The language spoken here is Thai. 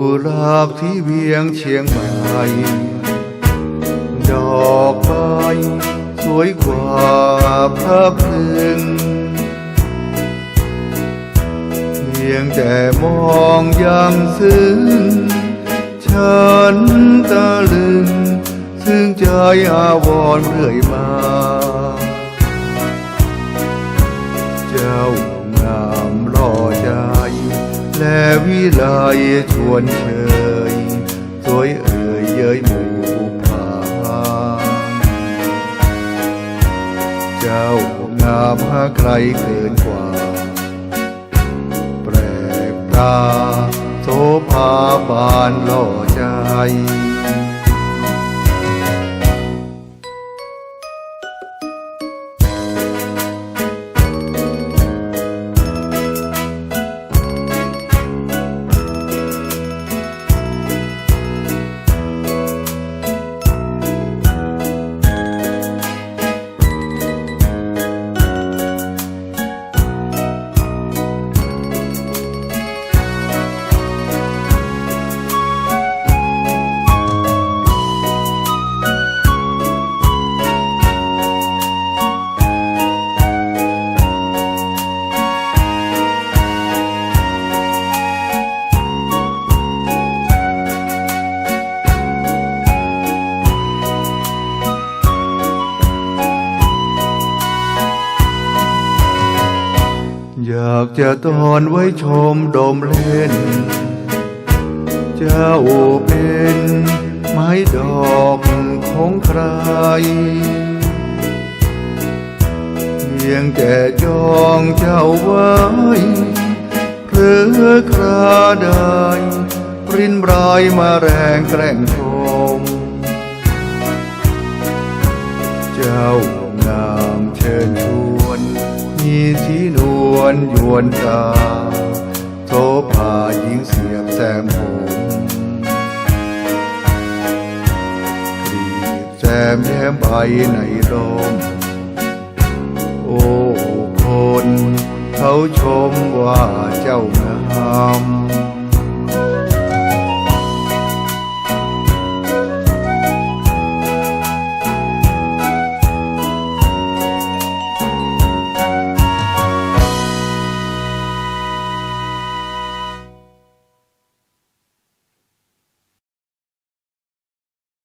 จากที่เวียงเชียงใหม่ ดอกไม้สวยกว่าพระพึงเพียงแต่มองอย่างซึ้ง ฉันตะลึง ซึ่งใจอาวรเรื่อยมา เจ้า และวิไลชวนเชยสวยเอ่ยเย้ยหมู่ผาเจ้างามหาใครเกินกว่า แปลกตาโสภาบานล่อใจ อยากจะตอนไว้ชมดมเล่น เจ้าเป็นไม้ดอกของใคร เพียงแต่จองเจ้าไว้เพลอคราได้ ปรินรายมาแรงแกล้งชม เจ้างามเชิญชวนมีสีน วนยวนตาโสภาหญิงเสียบแซมผมกรีบแซมแย้มใบในลม โอ้คน เขาชมว่าเจ้างาม